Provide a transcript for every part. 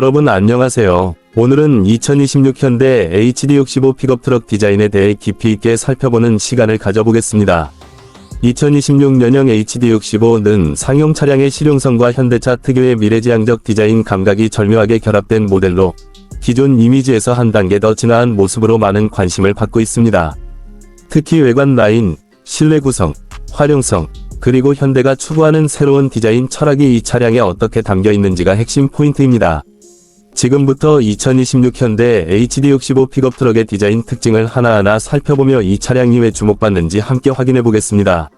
여러분 안녕하세요. 오늘은 2026 현대 HD65 픽업트럭 디자인에 대해 깊이 있게 살펴보는 시간을 가져보겠습니다. 2026년형 HD65는 상용 차량의 실용성과 현대차 특유의 미래지향적 디자인 감각이 절묘하게 결합된 모델로 기존 이미지에서 한 단계 더 진화한 모습으로 많은 관심을 받고 있습니다. 특히 외관 라인, 실내 구성, 활용성, 그리고 현대가 추구하는 새로운 디자인 철학이 이 차량에 어떻게 담겨 있는지가 핵심 포인트입니다. 지금부터 2026 현대 HD65 픽업 트럭의 디자인 특징을 하나하나 살펴보며 이 차량이 왜 주목받는지 함께 확인해 보겠습니다.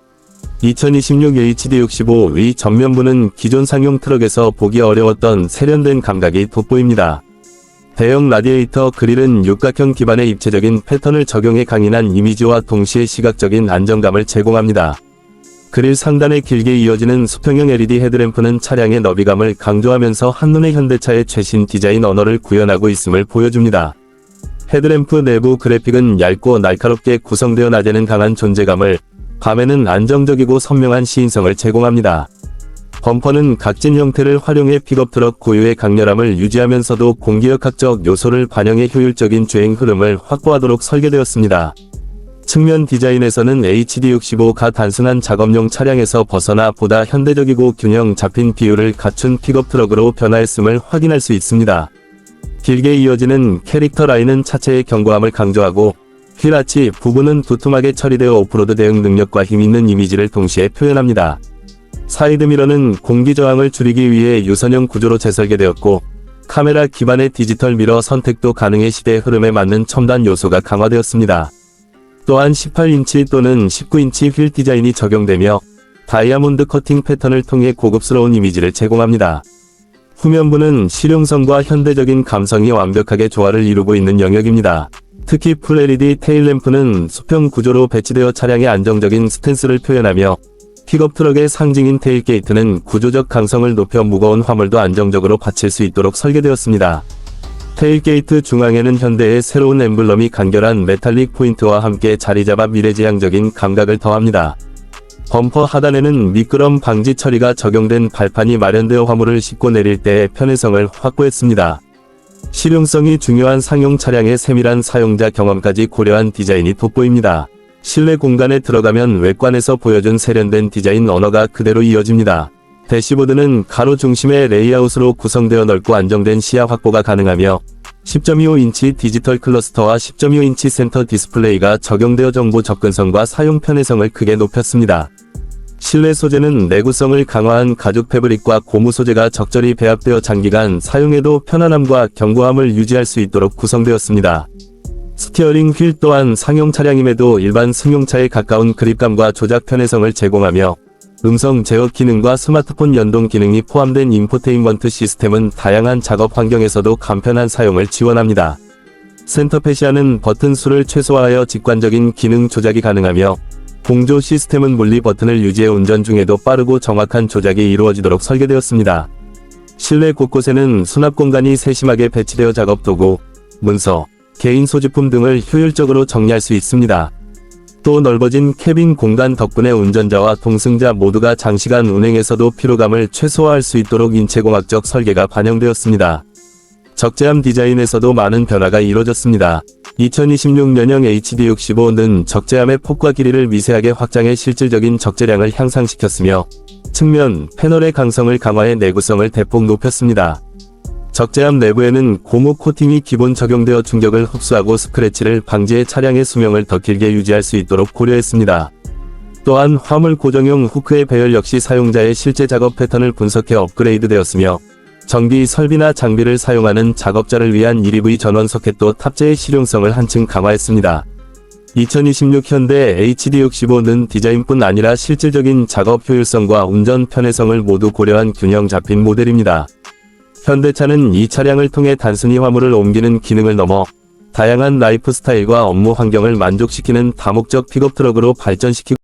2026 HD65의 전면부는 기존 상용 트럭에서 보기 어려웠던 세련된 감각이 돋보입니다. 대형 라디에이터 그릴은 육각형 기반의 입체적인 패턴을 적용해 강인한 이미지와 동시에 시각적인 안정감을 제공합니다. 그릴 상단에 길게 이어지는 수평형 LED 헤드램프는 차량의 너비감을 강조하면서 한눈에 현대차의 최신 디자인 언어를 구현하고 있음을 보여줍니다. 헤드램프 내부 그래픽은 얇고 날카롭게 구성되어 낮에는 강한 존재감을, 밤에는 안정적이고 선명한 시인성을 제공합니다. 범퍼는 각진 형태를 활용해 픽업트럭 고유의 강렬함을 유지하면서도 공기역학적 요소를 반영해 효율적인 주행 흐름을 확보하도록 설계되었습니다. 측면 디자인에서는 HD65가 단순한 작업용 차량에서 벗어나 보다 현대적이고 균형 잡힌 비율을 갖춘 픽업 트럭으로 변화했음을 확인할 수 있습니다. 길게 이어지는 캐릭터 라인은 차체의 견고함을 강조하고 휠아치 부분은 두툼하게 처리되어 오프로드 대응 능력과 힘있는 이미지를 동시에 표현합니다. 사이드미러는 공기 저항을 줄이기 위해 유선형 구조로 재설계되었고 카메라 기반의 디지털 미러 선택도 가능해 시대 흐름에 맞는 첨단 요소가 강화되었습니다. 또한 18인치 또는 19인치 휠 디자인이 적용되며 다이아몬드 커팅 패턴을 통해 고급스러운 이미지를 제공합니다. 후면부는 실용성과 현대적인 감성이 완벽하게 조화를 이루고 있는 영역입니다. 특히 풀 LED 테일램프는 수평 구조로 배치되어 차량의 안정적인 스탠스를 표현하며 픽업 트럭의 상징인 테일게이트는 구조적 강성을 높여 무거운 화물도 안정적으로 받칠 수 있도록 설계되었습니다. 테일게이트 중앙에는 현대의 새로운 엠블럼이 간결한 메탈릭 포인트와 함께 자리잡아 미래지향적인 감각을 더합니다. 범퍼 하단에는 미끄럼 방지 처리가 적용된 발판이 마련되어 화물을 싣고 내릴 때의 편의성을 확보했습니다. 실용성이 중요한 상용 차량의 세밀한 사용자 경험까지 고려한 디자인이 돋보입니다. 실내 공간에 들어가면 외관에서 보여준 세련된 디자인 언어가 그대로 이어집니다. 대시보드는 가로 중심의 레이아웃으로 구성되어 넓고 안정된 시야 확보가 가능하며 10.25인치 디지털 클러스터와 10.25인치 센터 디스플레이가 적용되어 정보 접근성과 사용 편의성을 크게 높였습니다. 실내 소재는 내구성을 강화한 가죽 패브릭과 고무 소재가 적절히 배합되어 장기간 사용해도 편안함과 견고함을 유지할 수 있도록 구성되었습니다. 스티어링 휠 또한 상용 차량임에도 일반 승용차에 가까운 그립감과 조작 편의성을 제공하며 음성 제어 기능과 스마트폰 연동 기능이 포함된 인포테인먼트 시스템은 다양한 작업 환경에서도 간편한 사용을 지원합니다. 센터 패시아는 버튼 수를 최소화하여 직관적인 기능 조작이 가능하며 공조 시스템은 물리 버튼을 유지해 운전 중에도 빠르고 정확한 조작이 이루어지도록 설계되었습니다. 실내 곳곳에는 수납 공간이 세심하게 배치되어 작업 도구, 문서, 개인 소지품 등을 효율적으로 정리할 수 있습니다. 또 넓어진 캐빈 공간 덕분에 운전자와 동승자 모두가 장시간 운행에서도 피로감을 최소화할 수 있도록 인체공학적 설계가 반영되었습니다. 적재함 디자인에서도 많은 변화가 이루어졌습니다. 2026년형 HD65는 적재함의 폭과 길이를 미세하게 확장해 실질적인 적재량을 향상시켰으며 측면, 패널의 강성을 강화해 내구성을 대폭 높였습니다. 적재함 내부에는 고무 코팅이 기본 적용되어 충격을 흡수하고 스크래치를 방지해 차량의 수명을 더 길게 유지할 수 있도록 고려했습니다. 또한 화물 고정용 후크의 배열 역시 사용자의 실제 작업 패턴을 분석해 업그레이드되었으며 정비 설비나 장비를 사용하는 작업자를 위한 1EV 전원 소켓도 탑재의 실용성을 한층 강화했습니다. 2026 현대 HD65는 디자인뿐 아니라 실질적인 작업 효율성과 운전 편의성을 모두 고려한 균형 잡힌 모델입니다. 현대차는 이 차량을 통해 단순히 화물을 옮기는 기능을 넘어 다양한 라이프 스타일과 업무 환경을 만족시키는 다목적 픽업 트럭으로 발전시키고